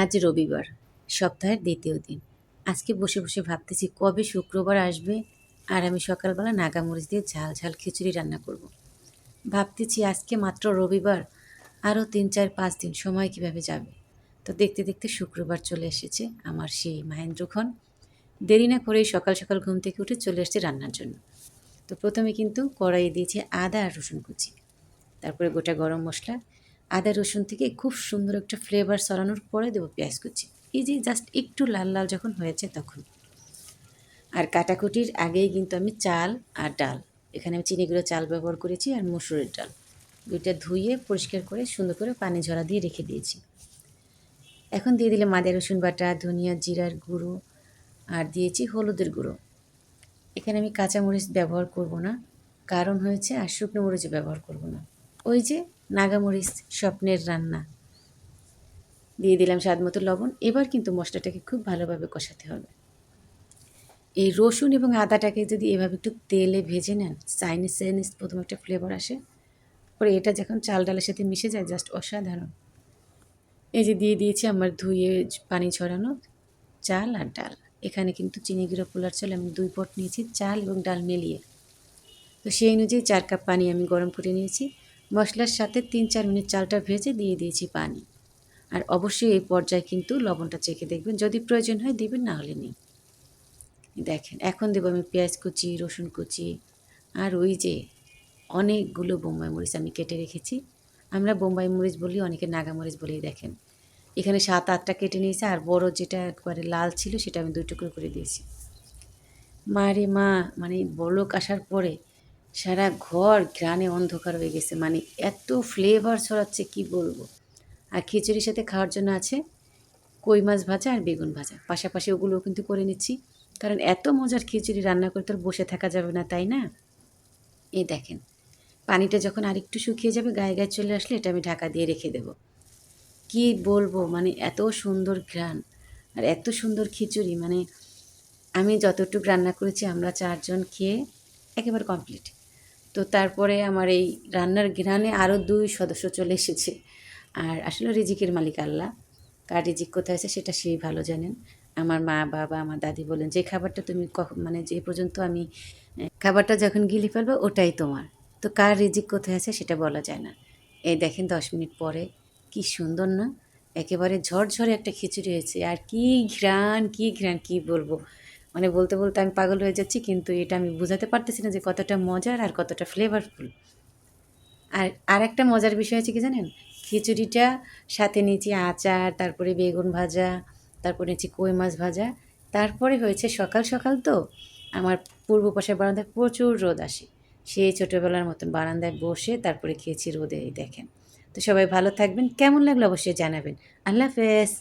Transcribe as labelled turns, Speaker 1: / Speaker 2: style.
Speaker 1: আজ রবিবার, সপ্তাহের দ্বিতীয় দিন। আজকে বসে বসে ভাবতেছি কবে শুক্রবার আসবে আর আমি সকালবেলা নাগামরিচ দিয়ে ঝাল ঝাল খিচুড়ি রান্না করব। ভাবতেছি আজকে মাত্র রবিবার, আরও তিন চার পাঁচ দিন সময় কীভাবে যাবে? তো দেখতে দেখতে শুক্রবার চলে এসেছে আমার সেই মাহেন্দ্রক্ষণ দেরি না করেই সকাল সকাল ঘুম থেকে উঠে চলে এসেছে রান্নার জন্য। তো প্রথমে কিন্তু কড়াইয়ে দিয়েছি আদা আর রসুন কুচি। তারপরে গোটা গরম মশলা আদা, রসুন থেকে খুব সুন্দর একটা ফ্লেভার সরানোর পরে দেবো পেঁয়াজ কুচি। এই যে জাস্ট একটু লাল লাল যখন হয়েছে তখন। আর কাটাকুটির আগেই কিন্তু আমি চাল আর ডাল। এখানে আমি চিনি গুঁড়ো চাল ব্যবহার করেছি আর মসুরের ডাল। দুইটা ধুয়ে পরিষ্কার করে সুন্দর করে পানি ঝরা দিয়ে রেখে দিয়েছি। এখন দিয়ে দিলাম আদা, রসুন বাটা, ধনিয়া, জিরার গুঁড়ো আর দিয়েছি হলুদের গুঁড়ো। এখানে আমি কাঁচামরিচ ব্যবহার করব না। কারণ হয়েছে আর শুকনো মরিচ ব্যবহার করব না। ওই যে নাগামরিচ স্বপ্নের রান্না। দিয়ে দিলাম স্বাদ মতো লবণ। এবার কিন্তু মশলাটাকে খুব ভালোভাবে কষাতে হবে। এই রসুন এবং আদাটাকে যদি এভাবে একটু তেলে ভেজে নেন, চাইনিজ চাইনিজ প্রথম একটা ফ্লেভার আসে। পরে এটা যখন চাল ডালের সাথে মিশে যায় জাস্ট অসাধারণ। এই যে দিয়ে দিয়েছি আমার ধুয়ে পানি ছড়ানো চাল আর ডাল। এখানে কিন্তু চিনি গুঁড়ো, পোলার চাল আমি দুই পট নিয়েছি, চাল এবং ডাল মিলিয়ে। তো সেই অনুযায়ী চার কাপ পানি আমি গরম করে নিয়েছি। মশলার সাথে তিন চার মিনিট চালটা ভেজে দিয়ে দিয়েছি পানি। আর অবশ্যই এই পর্যায়ে কিন্তু লবণটা চেখে দেখবেন। যদি প্রয়োজন হয় দিবেন, না হলে নেই। দেখেন, এখন দেবো আমি পেঁয়াজ কুচি, রসুন কুচি আর ওই যে অনেকগুলো বোম্বাই মরিচ আমি কেটে রেখেছি। আমরা বোম্বাই মরিচ বলি, অনেকে নাগা মরিচ বলি দেখেন। এখানে সাত আটটা কেটে নিয়েছি আর বড় যেটা একবারে লাল ছিল সেটা আমি দুই টুকরো করে দিয়েছি। মা রে মা মানে বলক আসার পরে সারা ঘর ঘ্রাণে অন্ধকার হয়ে গেছে। মানে এত ফ্লেভার ছড়াচ্ছে, কি বলব? আর খিচুড়ির সাথে খাওয়ার জন্য আছে কই মাছ ভাজা আর বেগুন ভাজা। পাশাপাশি ওগুলোও কিন্তু করে নিচ্ছি। কারণ এত মজার খিচুড়ি রান্না করে তো বসে থাকা যাবে না, তাই না? এই দেখেন, পানিটা যখন আরেকটু শুকিয়ে যাবে, গায়ে গায়ে চলে আসলে এটা আমি ঢাকা দিয়ে রেখে দেব। কি বলব? মানে এত সুন্দর ঘ্রাণ আর এত সুন্দর খিচুড়ি। মানে আমি যতটুকু রান্না করেছি, আমরা চারজন খেয়ে একেবারে কমপ্লিট তো তারপরে আমার এই রান্নার ঘ্রাণে আরও দুই সদস্য চলে এসেছে। আর আসলে রিজিকের মালিক আল্লাহ। কার রিজিক কোথায় আছে সেটা সেই ভালো জানেন। আমার মা, বাবা, আমার দাদি বলেন, যে খাবারটা তুমি কখন মানে যে পর্যন্ত আমি খাবারটা যখন গিলি ফেলব ওটাই তোমার। তো কার রিজিক কোথায় আছে সেটা বলা যায় না। এই দেখেন দশ মিনিট পরে, কি সুন্দর না? একেবারে ঝরঝরে একটা খিচুড়ি হয়েছে। আর কি ঘ্রাণ কি ঘ্রাণ, কি বলব? মানে বলতে বলতে আমি পাগল হয়ে যাচ্ছি, কিন্তু এটা আমি বোঝাতে পারতেছি না যে কতটা মজার আর কতটা ফ্লেভারফুল আর আর একটা মজার বিষয় আছে কি জানেন? খিচুড়িটা সাথে নিয়েছি আচার, তারপরে বেগুন ভাজা, তারপরে নিয়েছি কই মাছ ভাজা। তারপরে হয়েছে সকাল সকাল তো আমার পূর্ব পাশের বারান্দায় প্রচুর রোদ আসে। সেই ছোটোবেলার মতন বারান্দায় বসে তারপরে খেয়েছি রোদে দেখেন। তো সবাই ভালো থাকবেন, কেমন লাগল অবশ্যই জানাবেন। আল্লাহ হাফেজ।